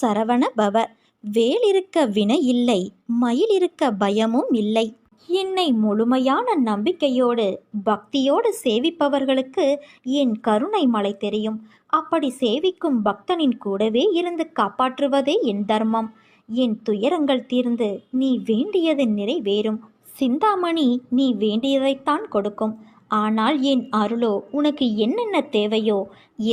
சரவண பவ. வேலிருக்க வினை இல்லை மயில் இருக்க பயமும் இல்லை. என்னை முழுமையான நம்பிக்கையோடு பக்தியோடு சேவிப்பவர்களுக்கு என் கருணை மலை தெரியும். அப்படி சேவிக்கும் பக்தனின் கூடவே இருந்து காப்பாற்றுவதே என் தர்மம். என் துயரங்கள் தீர்ந்து நீ வேண்டியது நிறைவேறும். சிந்தாமணி நீ வேண்டியதைத்தான் கொடுக்கும். ஆனால் என் அருளோ உனக்கு என்னென்ன தேவையோ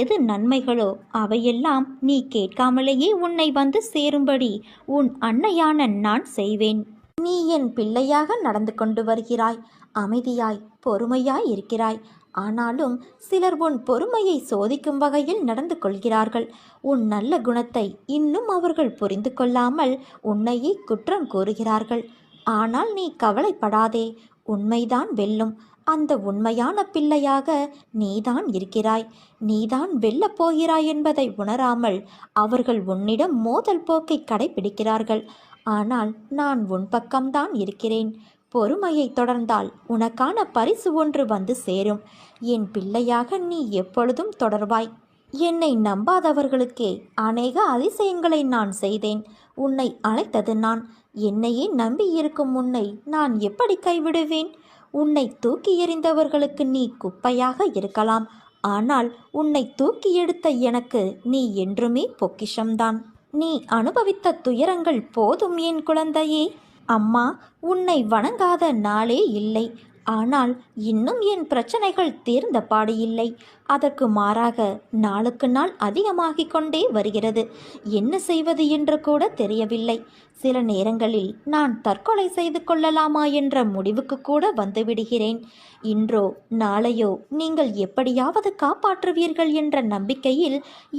எது நன்மைகளோ அவையெல்லாம் நீ கேட்காமலேயே உன்னை வந்து சேரும்படி உன் அன்னையான நான் செய்வேன். நீ என் பிள்ளையாக நடந்து கொண்டு வருகிறாய். அமைதியாய் பொறுமையாய் இருக்கிறாய். ஆனாலும் சிலர் உன் பொறுமையை சோதிக்கும் வகையில் நடந்து கொள்கிறார்கள். உன் நல்ல குணத்தை இன்னும் அவர்கள் புரிந்து கொள்ளாமல் உன்னையே குற்றம் கூறுகிறார்கள். ஆனால் நீ கவலைப்படாதே. உண்மைதான் வெல்லும். அந்த உண்மையான பிள்ளையாக நீதான் இருக்கிறாய். நீதான் வெல்லப் போகிறாய் என்பதை உணராமல் அவர்கள் உன்னிடம் மோதல் போக்கை கடைபிடிக்கிறார்கள் ஆனால் நான் உன் பக்கம்தான் இருக்கிறேன். பொறுமையை தொடர்ந்தால் உனக்கான பரிசு ஒன்று வந்து சேரும். என் பிள்ளையாக நீ எப்பொழுதும் தொடர்வாய். என்னை நம்பாதவர்களுக்கே அநேக அதிசயங்களை நான் செய்தேன். உன்னை அழைத்தது நான். என்னையே நம்பியிருக்கும் உன்னை நான் எப்படி கைவிடுவேன்? உன்னை தூக்கி எறிந்தவர்களுக்கு நீ குப்பையாக இருக்கலாம். ஆனால் உன்னை தூக்கி எடுத்த எனக்கு நீ என்றுமே பொக்கிஷம்தான். நீ அனுபவித்த துயரங்கள் போதும் என் குழந்தையே. அம்மா உன்னை வணங்காத நாளே இல்லை. ஆனால் இன்னும் என் பிரச்சனைகள் தீர்ந்த பாடு இல்லை. அதற்கு மாறாக நாளுக்கு நாள் அதிகமாகிக் கொண்டே வருகிறது. என்ன செய்வது என்று கூட தெரியவில்லை. சில நேரங்களில் நான் தற்கொலை செய்து கொள்ளலாமா என்ற முடிவுக்கு கூட வந்துவிடுகிறேன் இன்றோ நாளையோ நீங்கள் எப்படியாவது காப்பாற்றுவீர்கள் என்ற நம்பிக்கையில்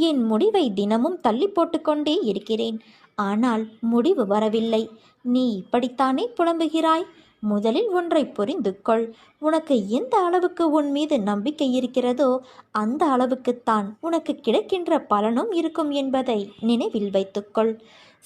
என் முடிவை தினமும் தள்ளி போட்டுக்கொண்டே இருக்கிறேன். ஆனால் முடிவு வரவில்லை. நீ இப்படித்தானே புலம்புகிறாய்? முதலில் ஒன்றை புரிந்து கொள் உனக்கு எந்த அளவுக்கு உன் மீது நம்பிக்கை இருக்கிறதோ அந்த அளவுக்குத்தான் உனக்கு கிடைக்கின்ற பலனும் இருக்கும் என்பதை நினைவில் வைத்துக்கொள்.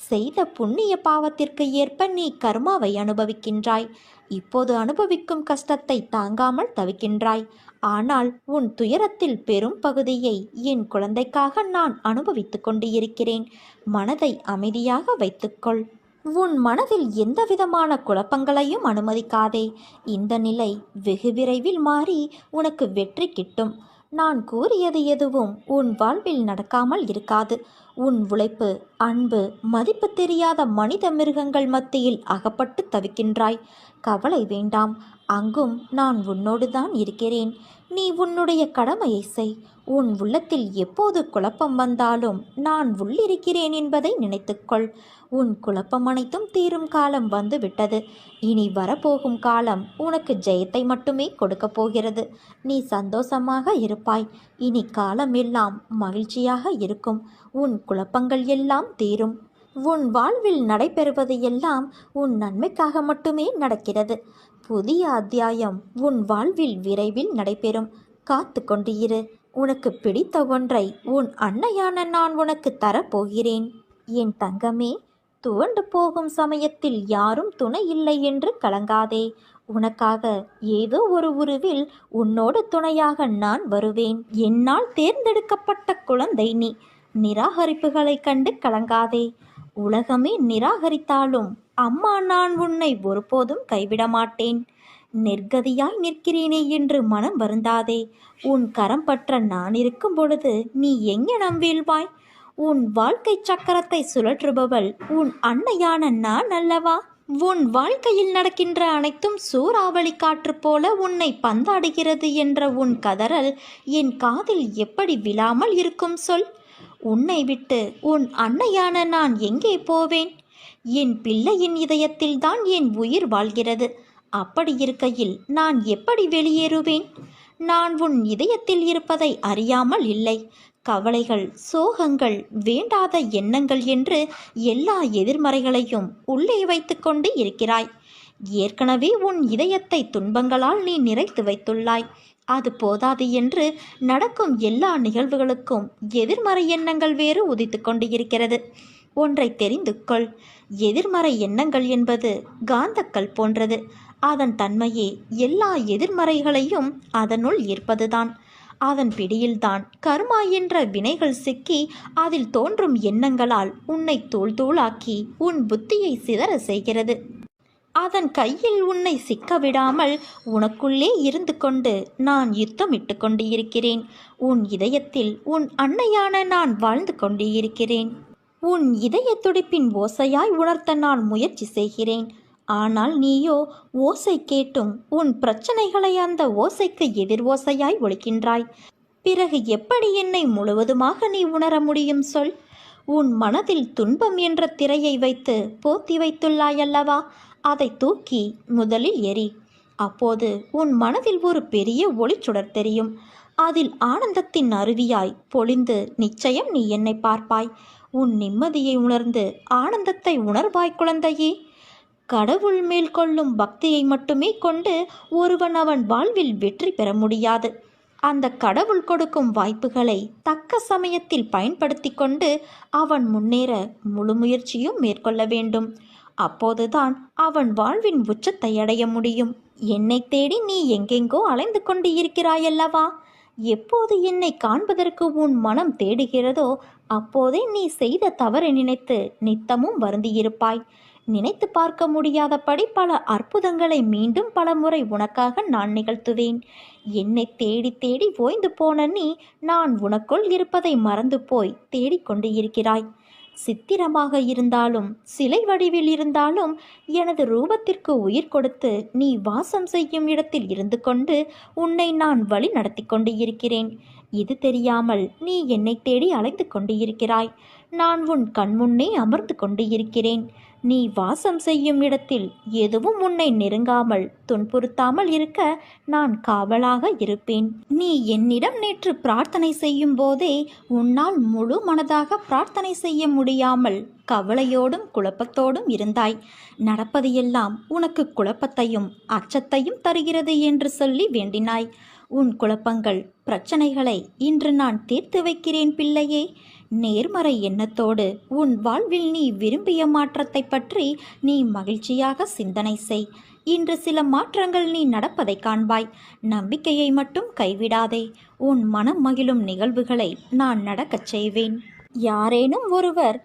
செய்த புண்ணிய பாவத்திற்கு ஏற்ப நீ கர்மாவை அனுபவிக்கின்றாய். இப்போது அனுபவிக்கும் கஷ்டத்தை தாங்காமல் தவிக்கின்றாய். ஆனால் உன் துயரத்தில் பெரும் பகுதியை என் குழந்தைக்காக நான் அனுபவித்துக் கொண்டு இருக்கிறேன் மனதை அமைதியாக வைத்துக்கொள். உன் மனதில் எந்தவிதமான குழப்பங்களையும் அனுமதிக்காதே. இந்த நிலை வெகு விரைவில் மாறி உனக்கு வெற்றி கிட்டும். நான் கூறியது எதுவும் உன் வாழ்வில் நடக்காமல் இருக்காது. உன் உழைப்பு அன்பு மதிப்பு தெரியாத மனித மிருகங்கள் மத்தியில் அகப்பட்டு தவிக்கின்றாய். கவலை வேண்டாம். அங்கும் நான் உன்னோடு தான் இருக்கிறேன். நீ உன்னுடைய கடமையை செய். உன் உள்ளத்தில் எப்போது குழப்பம் வந்தாலும் நான் உள்ளிருக்கிறேன் என்பதை நினைத்துக்கொள். உன் குழப்பம் அனைத்தும் தீரும் காலம் வந்துவிட்டது. இனி வரப்போகும் காலம் உனக்கு ஜெயத்தை மட்டுமே கொடுக்கப் போகிறது. நீ சந்தோஷமாக இருப்பாய். இனி காலம் எல்லாம் மகிழ்ச்சியாக இருக்கும். உன் குழப்பங்கள் எல்லாம் தீரும். உன் வாழ்வில் நடைபெறுவது எல்லாம் உன் நன்மைக்காக மட்டுமே நடக்கிறது. புதிய அத்தியாயம் உன் வாழ்வில் விரைவில் நடைபெறும். காத்து கொண்டு இரு உனக்கு பிடித்த ஒன்றை உன் அன்னையான நான் உனக்கு தரப்போகிறேன். என் தங்கமே துவண்டு போகும் சமயத்தில் யாரும் துணை இல்லை என்று கலங்காதே. உனக்காக ஏதோ ஒரு உருவில் உன்னோடு துணையாக நான் வருவேன். என்னால் தேர்ந்தெடுக்கப்பட்ட குழந்தை நீ. நிராகரிப்புகளைக் கண்டு கலங்காதே. உலகமே நிராகரித்தாலும் அம்மா நான் உன்னை ஒருபோதும் கைவிட மாட்டேன் நெற்கதியாய் நிற்கிறேனே என்று மனம் வருந்தாதே. உன் கரம் பற்ற நான் இருக்கும் பொழுது நீ எங்கே வீழ்வாய்? உன் வாழ்க்கை சக்கரத்தை சுழற்றுபவள் உன் அன்னையான நான் அல்லவா? உன் வாழ்க்கையில் நடக்கின்ற அனைத்தும் சூறாவளி காற்று போல உன்னை பந்தாடுகிறது என்ற உன் கதறல் என் காதில் எப்படி விழாமல் இருக்கும் சொல்? உன்னை விட்டு உன் அன்னையான நான் எங்கே போவேன்? என் பிள்ளையின் இதயத்தில்தான் என் உயிர் வாழ்கிறது. அப்படி இருக்கையில் நான் எப்படி வெளியேறுவேன்? நான் உன் இதயத்தில் இருப்பதை அறியாமல் இல்லை. கவலைகள் சோகங்கள் வேண்டாத எண்ணங்கள் என்று எல்லா எதிர்மறைகளையும் உள்ளே வைத்துக்கொண்டு இருக்கிறாய். ஏற்கனவே உன் இதயத்தை துன்பங்களால் நீ நிறைத்து வைத்துள்ளாய். அது போதாது என்று நடக்கும் எல்லா நிகழ்வுகளுக்கும் எதிர்மறை எண்ணங்கள் வேறு உதித்து கொண்டு இருக்கிறது ஒன்றை தெரிந்து கொள். எதிர்மறை எண்ணங்கள் என்பது காந்தக்கல் போன்றது. அதன் தன்மையே எல்லா எதிர்மறைகளையும் அதனுள் ஈர்ப்பதுதான். அதன் பிடியில்தான் கர்மா என்ற வினைகள் சிக்கி அதில் தோன்றும் எண்ணங்களால் உன்னை தூள் தூளாக்கி உன் புத்தியை சிதற செய்கிறது. அதன் கையில் உன்னை சிக்க விடாமல் உனக்குள்ளே இருந்து கொண்டு நான் யுத்தமிட்டு கொண்டு இருக்கிறேன் உன் இதயத்தில் உன் அன்னையான நான் வாழ்ந்து கொண்டு இருக்கிறேன் உன் இதய துடிப்பின் ஓசையாய் உணர்த்த நான் முயற்சி செய்கிறேன். ஆனால் நீயோ ஓசை கேட்டும் உன் பிரச்சனைகளை அந்த ஓசைக்கு எதிர் ஓசையாய் ஒழிக்கின்றாய். பிறகு எப்படி என்னை முழுவதுமாக நீ உணர முடியும் சொல்? உன் மனதில் துன்பம் என்ற திரையை வைத்து போத்தி வைத்துள்ளாயல்லவா? அதை தூக்கி முதலில் எரி அப்போது உன் மனதில் ஒரு பெரிய ஒளிச்சுடர் தெரியும். அதில் ஆனந்தத்தின் அருவியாய் பொழிந்து நிச்சயம் நீ என்னை பார்ப்பாய். உன் நிம்மதியை உணர்ந்து ஆனந்தத்தை உணர்வாய் குழந்தையே. கடவுள் மேல் கொள்ளும் பக்தியை மட்டுமே கொண்டு ஒருவன் அவன் வாழ்வில் வெற்றி பெற முடியாது. அந்த கடவுள் கொடுக்கும் வாய்ப்புகளை தக்க சமயத்தில் பயன்படுத்தி கொண்டு அவன் முன்னேற முழு முயற்சியும் மேற்கொள்ள வேண்டும். அப்போதுதான் அவன் வாழ்வின் உச்சத்தை அடைய முடியும். என்னை தேடி நீ எங்கெங்கோ அலைந்து கொண்டு இருக்கிறாயல்லவா? எப்போது என்னை காண்பதற்கு உன் மனம் தேடுகிறதோ அப்போதே நீ செய்த தவறை நினைத்து நித்தமும் வருந்தியிருப்பாய். நினைத்து பார்க்க முடியாதபடி பல அற்புதங்களை மீண்டும் பல முறை உனக்காக நான் நிகழ்த்துவேன். என்னை தேடி தேடி ஓய்ந்து போன நீ நான் உனக்குள் இருப்பதை மறந்து போய் தேடிக்கொண்டு இருக்கிறாய். சித்திரமாக இருந்தாலும் சிலை வடிவில் இருந்தாலும் எனது ரூபத்திற்கு உயிர் கொடுத்து நீ வாசம் செய்யும் இடத்தில் இருந்து கொண்டு உன்னை நான் வழி நடத்தி கொண்டு இருக்கிறேன். இது தெரியாமல் நீ என்னை தேடி அலைந்து கொண்டு இருக்கிறாய். நான் உன் கண்முன்னே அமர்ந்து கொண்டு இருக்கிறேன். நீ வாசம் செய்யும் இடத்தில் எதுவும் உன்னை நெருங்காமல் துன்புறுத்தாமல் இருக்க நான் காவலாக இருப்பேன். நீ என்னிடம் நேற்று பிரார்த்தனை செய்யும் போதே உன்னால் முழு மனதாக பிரார்த்தனை செய்ய முடியாமல் கவலையோடும் குழப்பத்தோடும் இருந்தாய். நடப்பது எல்லாம் உனக்கு குழப்பத்தையும் அச்சத்தையும் தருகிறது என்று சொல்லி வேண்டினாய். உன் குழப்பங்கள் பிரச்சனைகளை இன்று நான் தீர்த்து வைக்கிறேன் பிள்ளையே. நேர்மறை எண்ணத்தோடு உன் வாழ்வில் நீ விரும்பிய மாற்றத்தை பற்றி நீ மகிழ்ச்சியாக சிந்தனை செய். இன்று சில மாற்றங்கள் நீ நடப்பதை காண்பாய். நம்பிக்கையை மட்டும் கைவிடாதே. உன் மனம் மகிழும் நிகழ்வுகளை நான் நடக்கச் செய்வேன். யாரேனும் ஒருவர்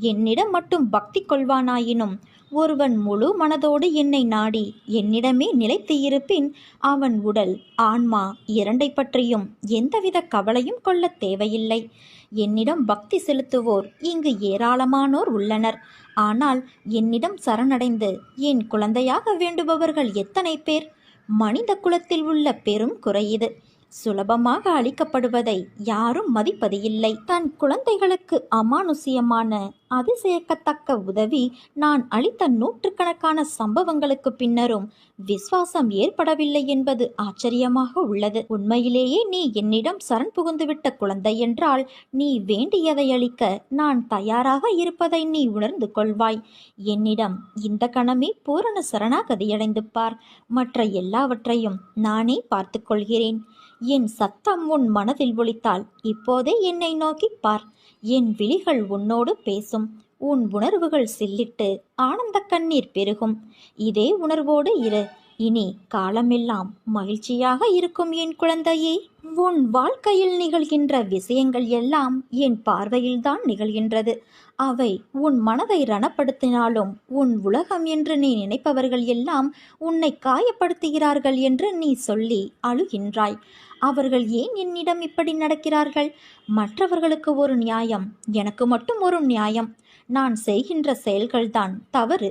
என்னிடம் மட்டும் பக்தி கொள்வானாயினும் ஒருவன் முழு மனதோடு என்னை நாடி என்னிடமே நிலைத்து இருப்பின் அவன் உடல் ஆன்மா இரண்டை பற்றியும் எந்தவித கவலையும் கொள்ளத் தேவையில்லை. என்னிடம் பக்தி செலுத்துவோர் இங்கு ஏராளமானோர் உள்ளனர். ஆனால் என்னிடம் சரணடைந்து என் குழந்தையாக வேண்டுபவர்கள் எத்தனை பேர்? மனித குலத்தில் உள்ள பெரும் குறை இது. சுலபமாக அளிக்கப்படுவதை யாரும் மதிப்பது இல்லை தன் குழந்தைகளுக்கு அமானுஷ்யமான அதிசயக்கத்தக்க உதவி நான் அளித்த நூற்றுக்கணக்கான சம்பவங்களுக்கு பின்னரும் விசுவாசம் ஏற்படவில்லை என்பது ஆச்சரியமாக உள்ளது. உண்மையிலேயே நீ என்னிடம் சரண் புகுந்துவிட்ட குழந்தை என்றால் நீ வேண்டியதை அளிக்க நான் தயாராக இருப்பதை நீ உணர்ந்து கொள்வாய். என்னிடம் இந்த கணமே பூரண சரணாகதியடைந்து பார். மற்ற எல்லாவற்றையும் நானே பார்த்துக்கொள்கிறேன் என் சத்தம் உன் மனதில் ஒழித்தால் இப்போதே என்னை நோக்கிப் பார். என் விழிகள் உன்னோடு பேசும். உன் உணர்வுகள் சில்லிட்டு ஆனந்த கண்ணீர் பெருகும். இதே உணர்வோடு இரு. இனி காலமெல்லாம் மகிழ்ச்சியாக இருக்கும் என் குழந்தையே. உன் வாழ்க்கையில் நிகழ்கின்ற விஷயங்கள் எல்லாம் என் பார்வையில்தான் நிகழ்கின்றது. அவை உன் மனதை ரணப்படுத்தினாலும் உன் உலகம் என்று நீ நினைப்பவர்கள் எல்லாம் உன்னை காயப்படுத்துகிறார்கள் என்று நீ சொல்லி அழுகின்றாய். அவர்கள் ஏன் என்னிடம் இப்படி நடக்கிறார்கள்? மற்றவர்களுக்கு ஒரு நியாயம் எனக்கு மட்டும் ஒரு நியாயம். நான் செய்கின்ற செயல்கள்தான் தவறு.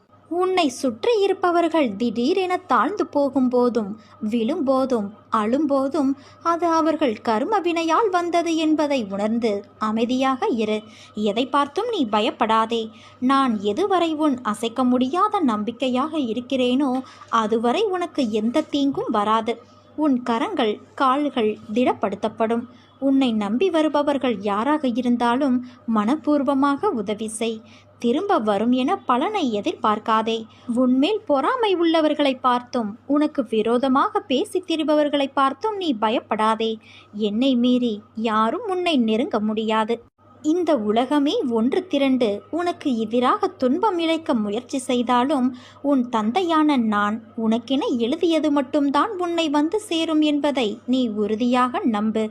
உன்னை சுற்றி இருப்பவர்கள் திடீரென தாழ்ந்து போகும்போதும் விழும்போதும் அழும்போதும் அது அவர்கள் கரும வினையால் வந்தது என்பதை உணர்ந்து அமைதியாக இரு. எதை பார்த்தும் நீ பயப்படாதே. நான் எதுவரை உன் அசைக்க முடியாத நம்பிக்கையாக இருக்கிறேனோ அதுவரை உனக்கு எந்த தீங்கும் வராது. உன் கரங்கள் கால்கள் திடப்படுத்தப்படும். உன்னை நம்பி வருபவர்கள் யாராக இருந்தாலும் மனப்பூர்வமாக உதவி செய். திரும்ப வரும் என பலனை எதிர்பார்க்காதே. உன்மேல் பொறாமை உள்ளவர்களை பார்த்தும் உனக்கு விரோதமாக பேசித் திரிபவர்களை பார்த்தும் நீ பயப்படாதே. என்னை மீறி யாரும் உன்னை நெருங்க முடியாது. இந்த உலகமே ஒன்று திரண்டு உனக்கு எதிராக துன்பம் இழைக்க முயற்சி செய்தாலும் உன் தந்தையான நான் உனக்கென எழுதியது மட்டும்தான் உன்னை வந்து சேரும் என்பதை நீ உறுதியாக நம்பு.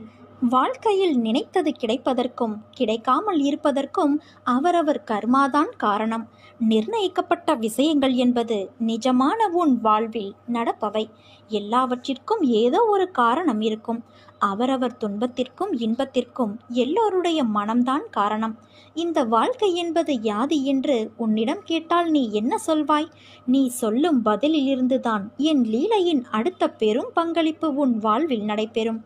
வாழ்க்கையில் நினைத்தது கிடைப்பதற்கும் கிடைக்காமல் இருப்பதற்கும் அவரவர் கர்மாதான் காரணம். நிர்ணயிக்கப்பட்ட விஷயங்கள் என்பது நிஜமான உன் வாழ்வில் நடப்பவை. எல்லாவற்றிற்கும் ஏதோ ஒரு காரணம் இருக்கும். அவரவர் துன்பத்திற்கும் இன்பத்திற்கும் எல்லோருடைய மனம்தான் காரணம். இந்த வாழ்க்கை என்பது யாது என்று உன்னிடம் கேட்டால் நீ என்ன சொல்வாய்? நீ சொல்லும் பதிலிலிருந்துதான் என் லீலையின் அடுத்த பெரும் பங்களிப்பு உன் வாழ்வில் நடைபெறும்.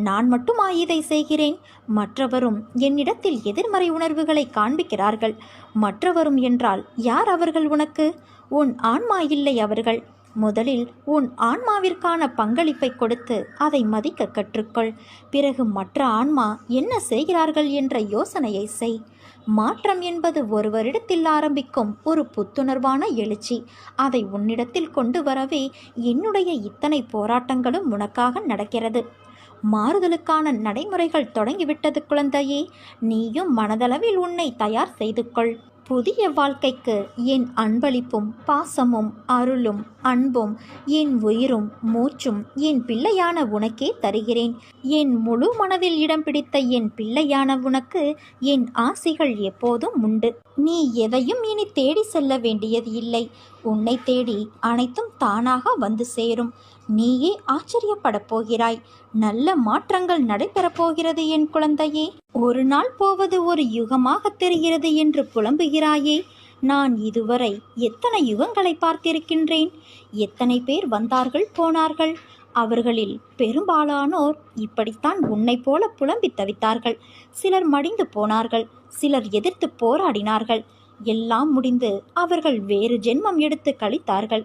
நான் மட்டுமா இதை செய்கிறேன்? மற்றவரும் என்னிடத்தில் எதிர்மறை உணர்வுகளை காண்பிக்கிறார்கள். மற்றவரும் என்றால் யார் அவர்கள் உனக்கு? உன் ஆன்மா இல்லை அவர்கள். முதலில் உன் ஆன்மாவிற்கான பங்களிப்பை கொடுத்து அதை மதிக்க கற்றுக்கொள். பிறகு மற்ற ஆன்மா என்ன செய்கிறார்கள் என்ற யோசனையை செய். மாற்றம் என்பது ஒருவரிடத்தில் ஆரம்பிக்கும் ஒரு புத்துணர்வான எழுச்சி. அதை உன்னிடத்தில் கொண்டு வரவே என்னுடைய இத்தனை போராட்டங்களும் உனக்காக நடக்கிறது. மாறுதலுக்கான நடைமுறைகள் தொடங்கிவிட்டது குழந்தையே. நீயும் மனதளவில் உன்னை தயார் செய்து கொள் புதிய வாழ்க்கைக்கு என் அன்பளிப்பும் பாசமும் அருளும் அன்பும் என் உயிரும் மூச்சும் என் பிள்ளையான உனக்கே தருகிறேன். என் முழு மனதில் இடம் பிடித்த என் பிள்ளையான உனக்கு என் ஆசைகள் எப்போதும் உண்டு. நீ எதையும் இனி தேடி செல்ல வேண்டியது இல்லை. உன்னை தேடி அனைத்தும் தானாக வந்து சேரும். நீயே ஆச்சரியப்படப் போகிறாய். நல்ல மாற்றங்கள் நடைபெறப் போகிறது என் குழந்தையே. ஒரு நாள் போவது ஒரு யுகமாக தெரிகிறது என்று புலம்புகிறாயே. நான் இதுவரை எத்தனை யுகங்களை பார்த்திருக்கின்றேன். எத்தனை பேர் வந்தார்கள் போனார்கள். அவர்களில் பெரும்பாலானோர் இப்படித்தான் உன்னை போல புலம்பி தவித்தார்கள். சிலர் மடிந்து போனார்கள் சிலர் எதிர்த்து போராடினார்கள். எல்லாம் முடிந்து அவர்கள் வேறு ஜென்மம் எடுத்து கழித்தார்கள்.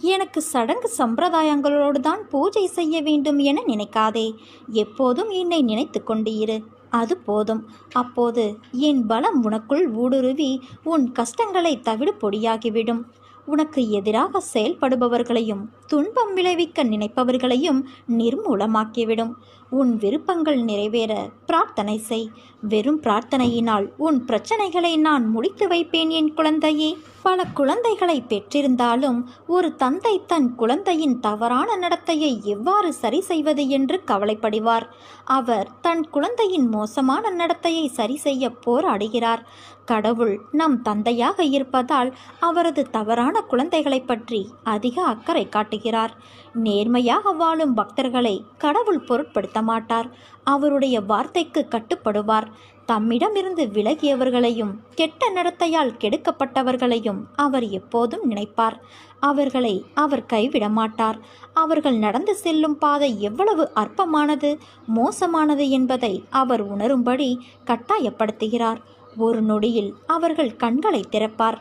எனக்கு சடங்கு சம்பிரதாயங்களோடு தான் பூஜை செய்ய வேண்டும் என நினைக்காதே. எப்போதும் என்னை நினைத்து கொண்டு இரு. அது போதும். அப்போது என் பலம் உனக்குள் ஊடுருவி உன் கஷ்டங்களை தவிடு பொடியாகிவிடும். உனக்கு எதிராக செயல்படுபவர்களையும் துன்பம் விளைவிக்க நினைப்பவர்களையும் நிர்மூலமாக்கிவிடும். உன் விருப்பங்கள் நிறைவேற பிரார்த்தனை செய். வெறும் பிரார்த்தனையினால் உன் பிரச்சனைகளை நான் முடித்து வைப்பேன் என் குழந்தையே. பல குழந்தைகளை பெற்றிருந்தாலும் ஒரு தந்தை தன் குழந்தையின் தவறான நடத்தையை எவ்வாறு சரி செய்வது என்று கவலைப்படுவார். அவர் தன் குழந்தையின் மோசமான நடத்தையை சரி செய்ய போராடுகிறார். கடவுள் நம் தந்தையாக இருப்பதால் அவரது தவறான குழந்தைகளை பற்றி அதிக அக்கறை காட்டுகிறார். நேர்மையாக வாழும் பக்தர்களை கடவுள் பொருட்படுத்த மாட்டார். அவருடைய வார்த்தைக்கு கட்டுப்படுவார். தம்மிடமிருந்து விலகியவர்களையும் கெட்ட நடத்தையால் கெடுக்கப்பட்டவர்களையும் அவர் எப்போதும் நினைப்பார். அவர்களை அவர் கைவிட மாட்டார். அவர்கள் நடந்து செல்லும் பாதை எவ்வளவு அற்பமானது மோசமானது என்பதை அவர் உணரும்படி கட்டாயப்படுத்துகிறார். ஒரு நொடியில் அவர்கள் கண்களை திறப்பார்.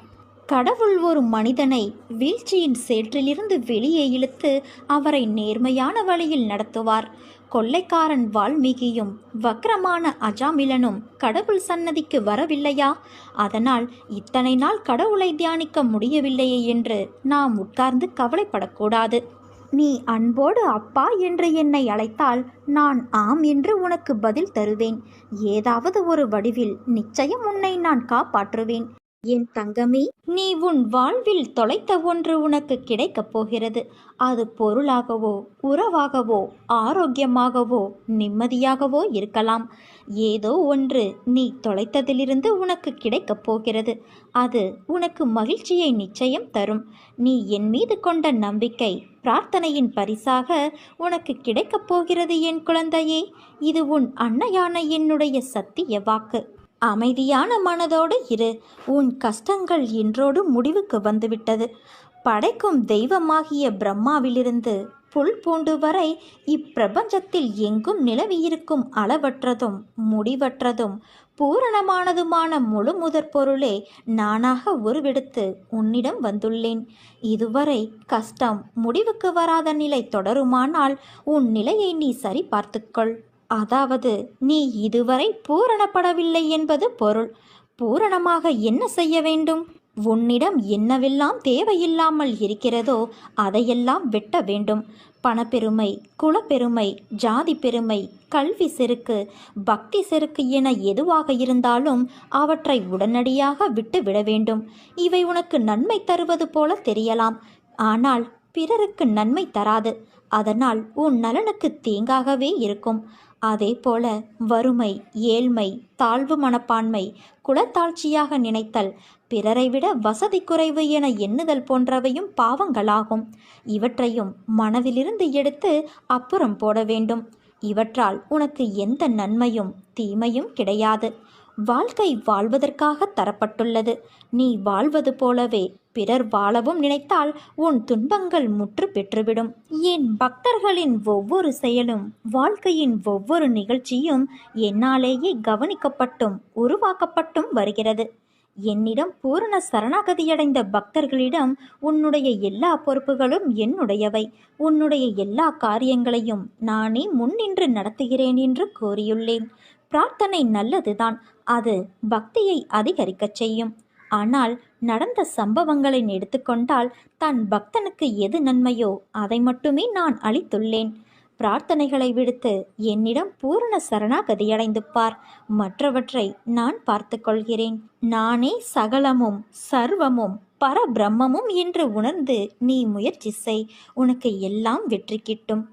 கடவுள் ஒரு மனிதனை வீழ்ச்சியின் சேற்றிலிருந்து வெளியே இழுத்து அவரை நேர்மையான வழியில் நடத்துவார். கொள்ளைக்காரன் வால்மீகியும் வக்ரமான அஜாமிலனும் கடவுள் சன்னதிக்கு வரவில்லையா? அதனால் இத்தனை நாள் கடவுளை தியானிக்க முடியவில்லையே என்று நாம் உட்கார்ந்து கவலைப்படக்கூடாது. நீ அன்போடு அப்பா என்று என்னை அழைத்தால் நான் ஆம் என்று உனக்கு பதில் தருவேன். ஏதாவது ஒரு வடிவில் நிச்சயம் உன்னை நான் காப்பாற்றுவேன். என் தங்கமே நீ உன் வாழ்வில் தொலைத்த ஒன்று உனக்கு கிடைக்கப் போகிறது. அது பொருளாகவோ உறவாகவோ ஆரோக்கியமாகவோ நிம்மதியாகவோ இருக்கலாம். ஏதோ ஒன்று நீ தொலைத்ததிலிருந்து உனக்கு கிடைக்கப் போகிறது. அது உனக்கு மகிழ்ச்சியை நிச்சயம் தரும். நீ என் மீது கொண்ட நம்பிக்கை பிரார்த்தனையின் பரிசாக உனக்கு கிடைக்கப் போகிறது என் குழந்தையே. இது உன் அன்னையான என்னுடைய சத்திய வாக்கு. அமைதியான மனதோடு இரு. உன் கஷ்டங்கள் இன்றோடு முடிவுக்கு வந்துவிட்டது. படைக்கும் தெய்வமாகிய பிரம்மாவிலிருந்து புல் பூண்டு வரை இப்பிரபஞ்சத்தில் எங்கும் நிலவியிருக்கும் அளவற்றதும் முடிவற்றதும் பூரணமானதுமான முழு முதற் பொருளே நானாக உருவெடுத்து உன்னிடம் வந்துள்ளேன். இதுவரை கஷ்டம் முடிவுக்கு வராத நிலை தொடருமானால் உன் நிலையை நீ சரி பார்த்துக்கொள் அதாவது நீ இதுவரை பூரணப்படவில்லை என்பது பொருள். பூரணமாக என்ன செய்ய வேண்டும்? உன்னிடம் என்னவெல்லாம் தேவையில்லாமல் இருக்கிறதோ அதையெல்லாம் வெட்ட வேண்டும். பணப்பெருமை குலப்பெருமை ஜாதி பெருமை கல்வி செருக்கு பக்தி செருக்கு என எதுவாக இருந்தாலும் அவற்றை உடனடியாக விட்டு விட வேண்டும். இவை உனக்கு நன்மை தருவது போல தெரியலாம். ஆனால் பிறருக்கு நன்மை தராது. அதனால் உன் நலனுக்கு தீங்காகவே இருக்கும். அதே போல வறுமை ஏழ்மை தாழ்வு மனப்பான்மை குலத்தாழ்ச்சியாக நினைத்தல் பிறரை விட வசதி குறைவு என எண்ணுதல் போன்றவையும் பாவங்களாகும். இவற்றையும் மனதிலிருந்து எடுத்து அப்புறம் போட வேண்டும். இவற்றால் உனக்கு எந்த நன்மையும் தீமையும் கிடையாது. வாழ்க்கை வாழ்வதற்காக தரப்பட்டுள்ளது. நீ வாழ்வது போலவே பிறர் வாழவும் நினைத்தால் உன் துன்பங்கள் முற்று பெற்றுவிடும். என் பக்தர்களின் ஒவ்வொரு செயலும் வாழ்க்கையின் ஒவ்வொரு நிகழ்ச்சியும் என்னாலேயே கவனிக்கப்பட்டும் உருவாக்கப்பட்டும் வருகிறது. என்னிடம் பூரண சரணாகதியடைந்த பக்தர்களிடம் உன்னுடைய எல்லா பொறுப்புகளும் என்னுடையவை. உன்னுடைய எல்லா காரியங்களையும் நானே முன்னின்று நடத்துகிறேன் என்று கூறியுள்ளேன். பிரார்த்தனை நல்லதுதான். அது பக்தியை அதிகரிக்கச் செய்யும். ஆனால் நடந்த சம்பவங்களை எடுத்துக்கொண்டால் தன் பக்தனுக்கு எது நன்மையோ அதை மட்டுமே நான் அளித்துள்ளேன். பிரார்த்தனைகளை விடுத்து என்னிடம் பூரண சரணாகதியடைந்து பார். மற்றவற்றை நான் பார்த்து கொள்கிறேன். நானே சகலமும் சர்வமும் பரபிரம்மமும் என்று உணர்ந்து நீ முயற்சி செய். உனக்கு எல்லாம் வெற்றி கிட்டும்.